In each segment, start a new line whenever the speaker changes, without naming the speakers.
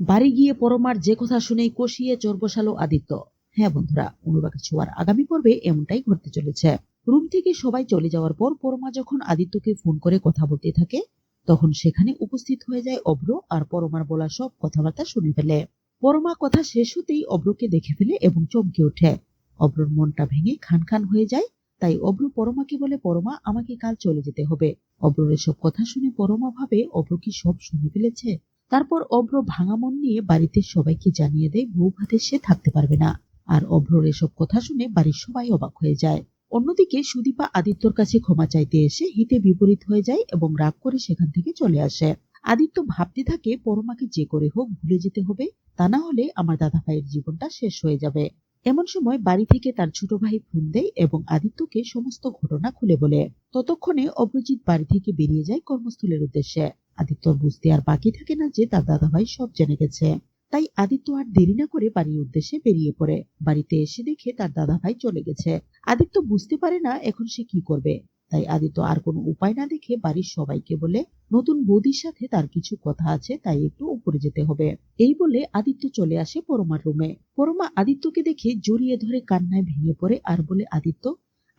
বাড়ি গিয়ে পরমার যে কথা শুনেই কষিয়ে চোর বসালো আদিত্য। হ্যাঁ বন্ধুরা অনুরাগের ছোঁয়ার আগামী পর্বে এমনটাই ঘটতে চলেছে। রুম থেকে সবাই চলে যাওয়ার পর পরমা যখন আদিত্যকে ফোন করে কথা বলতে থাকে, তখন সেখানে উপস্থিত হয়ে যায় অভ্র আর পরমার বলা সব কথাবার্তা শুনে ফেলে। পরমা কথা শেষ হতেই অভ্রকে দেখে ফেলে এবং চমকে ওঠে। অভ্রর মনটা ভেঙে খান খান হয়ে যায়, তাই অভ্র পরমাকে বলে, পরমা, আমাকে কাল চলে যেতে হবে। অভ্রর সব কথা শুনে পরমা ভাবে, অভ্র কি সব শুনে ফেলেছে? তারপর অভ্র ভাঙা মন নিয়ে বাড়িতে সবাইকে জানিয়ে দেয়, বউ ভাতে সে থাকতে পারবে না। আর অভ্রর এসব কথা শুনে বাড়ির সবাই অবাক হয়ে যায়। অন্যদিকে সুদীপা আদিত্যর কাছে ক্ষমা চাইতে এসে হিতে বিপরীত হয়ে যায় এবং রাগ করে সেখান থেকে চলে আসে। আদিত্য ভাবতে থাকে, পরমাকে যে করে হোক ভুলে যেতে হবে, তা না হলে আমার দাদা ভাইয়ের জীবনটা শেষ হয়ে যাবে। এমন সময় বাড়ি থেকে তার ছোট ভাই ফোন দেয় এবং আদিত্যকে সমস্ত ঘটনা খুলে বলে। ততক্ষণে অভ্রজিৎ বাড়ি থেকে বেরিয়ে যায় কর্মস্থলের উদ্দেশ্যে। আদিত্যর বুঝতে আর বাকি থাকে না যে তার দাদা ভাই সব জেনে গেছে। তাই আদিত্য আর দেরি না করে বাড়ির উদ্দেশ্যে বেরিয়ে পড়ে। বাড়িতে এসে দেখে তার দাদা ভাই চলে গেছে। আদিত্য বুঝতে পারে না এখন সে কি করবে। তাই আদিত্য আর কোনো উপায় না দেখে বাড়ির সবাইকে বলে, নতুন বৌদির সাথে তার কিছু কথা আছে, তাই একটু উপরে যেতে হবে। এই বলে আদিত্য চলে আসে পরমার রুমে। পরমা আদিত্যকে দেখে জড়িয়ে ধরে কান্নায় ভেঙে পড়ে আর বলে, আদিত্য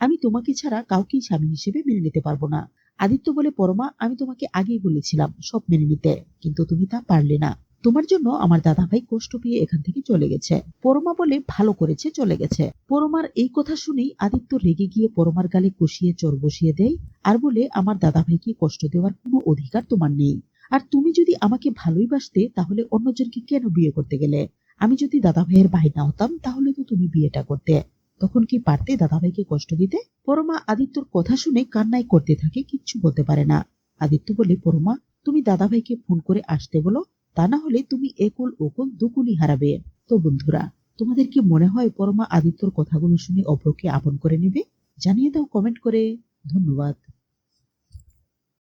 আমি তোমাকে ছাড়া কাউকেই স্বামী হিসেবে মেনে নিতে পারব না। আদিত্য বলে, পরমা, আমি তোমাকে আগেই বলেছিলাম সব মেনে নিতে, কিন্তু তুমি তা পারলে না। তোমার জন্য আমার দাদা ভাই কষ্ট পেয়ে এখান থেকে চলে গেছে। পরমা বলে, ভালো করেছে, চলে গেছে। পরমার এই কথা শুনেই আদিত্য রেগে গিয়ে পরমার গালে কষিয়ে চোর বসিয়ে দেয় আর বলে, আমার দাদা ভাইকে কষ্ট দেওয়ার কোনো অধিকার তোমার নেই। আর তুমি যদি আমাকে ভালোই বাসতে, তাহলে অন্যজনকে কেন বিয়ে করতে গেলে? আমি যদি দাদা ভাইয়ের ভাই না হতাম, তাহলে তো তুমি বিয়েটা করতে। তখন কি পারতে দাদা ভাইকে কষ্ট দিতে? পরমা আদিত্যর কথা শুনে কান্নাই করতে থাকে, কিচ্ছু বলতে পারে না। আদিত্য বলে, পরমা, তুমি দাদাভাইকে ফোন করে আসতে বলো, তা না হলে তুমি একুল ওকুল দুকুলি হারাবে। তো বন্ধুরা, তোমাদের কি মনে হয় পরমা আদিত্যর কথাগুলো শুনে অপরকে আপন করে নেবে? জানিয়ে দাও কমেন্ট করে। ধন্যবাদ।